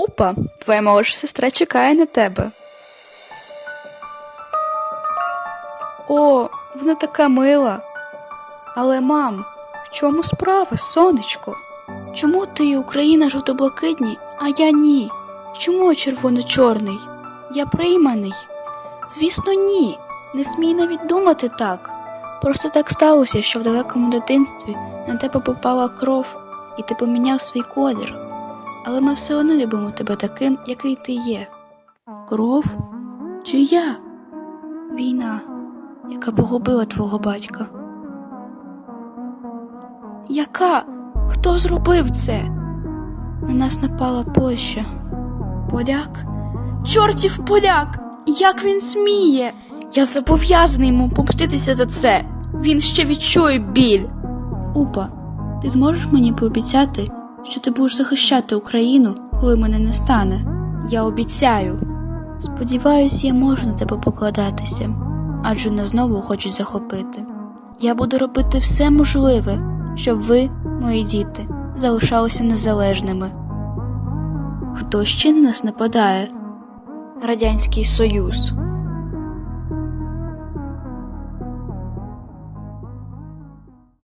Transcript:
Опа, твоя молодша сестра чекає на тебе. О, вона така мила. Але, мам, в чому справа, сонечко? Чому ти Україна жовто-блакитні, а я ні? Чому червоно-чорний? Я прийманий. Звісно, ні. Не смій навіть думати так. Просто так сталося, що в далекому дитинстві на тебе попала кров, і ти поміняв свій колір. Але ми все одно любимо тебе таким, який ти є. Кров? Чи я? Війна, яка погубила твого батька. Яка? Хто зробив це? На нас напала Польща. Поляк? Чортів поляк! Як він сміє? Я зобов'язаний йому помститися за це. Він ще відчує біль. Упа, ти зможеш мені пообіцяти, що ти будеш захищати Україну, коли мене не стане? Я обіцяю. Сподіваюсь, я можу на тебе покладатися, адже нас знову хочуть захопити. Я буду робити все можливе, щоб ви, мої діти, залишалися незалежними. Хто ще на нас нападає? Радянський Союз.